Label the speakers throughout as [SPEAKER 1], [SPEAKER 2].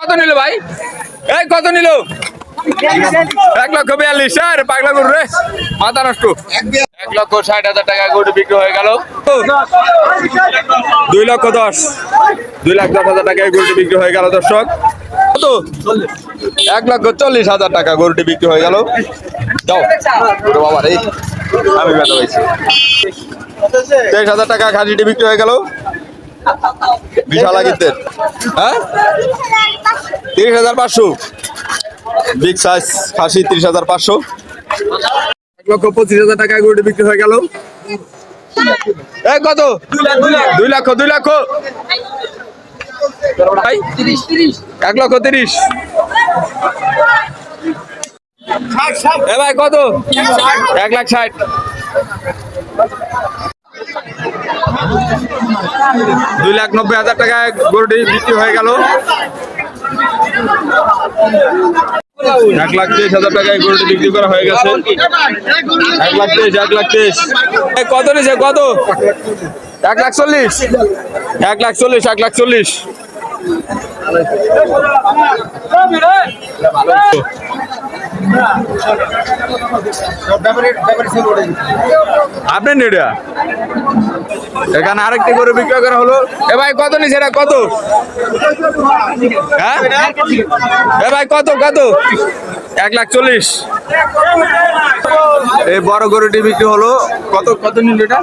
[SPEAKER 1] কত নিল ভাই? এই কত নিল? এক লক্ষ বিয়াল্লিশ স্যার পাগলা গরু রে। মাথা নষ্ট। এক লক্ষ ষাট হাজার টাকা গরু বিক্রি হয়ে গেল। দুই লক্ষ দশ। দুই লাখ দশ হাজার টাকায় গরুটি বিক্রি হয়ে গেল, দর্শক। কত? এক লক্ষ চল্লিশ হাজার টাকা গরুটি বিক্রি হয়ে গেল। যাও। রে। আমি ব্যথা পাইছি। তেইশ হাজার টাকা খাসিটি বিক্রি হয়ে গেল। বিশাল আগিতের হ্যাঁ? তিরিশ হাজার পাঁচশো। বিগ সাইজ খাসি তিরিশ হাজার পাঁচশো। এক লক্ষ পঁচিশ হাজার টাকায় গরুটি বিক্রি হয়ে গেল। কত? দুই লক্ষ দুই লক্ষ। এক লক্ষ তিরিশ। এ ভাই কত? এক লাখ ষাট। দুই লাখ নব্বই হাজার টাকায় গরুটি বিক্রি হয়ে গেল। এক লাখ তেইশ হাজার টাকা এই গরুটি বিক্রি করা হয়ে গেছে। এক লাখ তেইশ, এক লাখ তেইশ। কত নিছে, কত? এক লাখ চল্লিশ? এক লাখ চল্লিশ, এক লাখ চল্লিশ। আপনি নেডিয়া? এখানে আরেকটি গরু বিক্রয় করা হলো। এ ভাই, কত নিছে এটা? কত? হ্যাঁ? এ ভাই, কত কত? এক লাখ চল্লিশ। এই বড় গরুটি বিক্রি হলো। কত কত নিল এটা?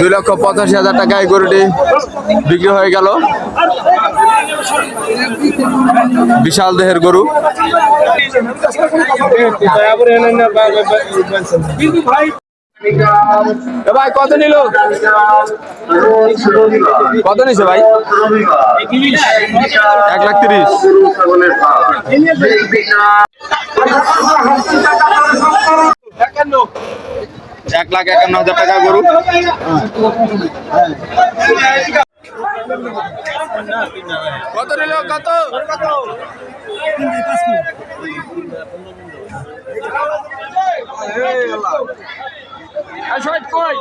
[SPEAKER 1] দুই লক্ষ পঁচাশি হাজার টাকায় গরুটি বিক্রি হয়ে গেল। বিশাল দেহের গরু। ভাই, কত নিল? কত নিছে ভাই? এক লাখ তিরিশ। এক লাখ একান্ন হাজার টাকা গরু। কত নিল কত কই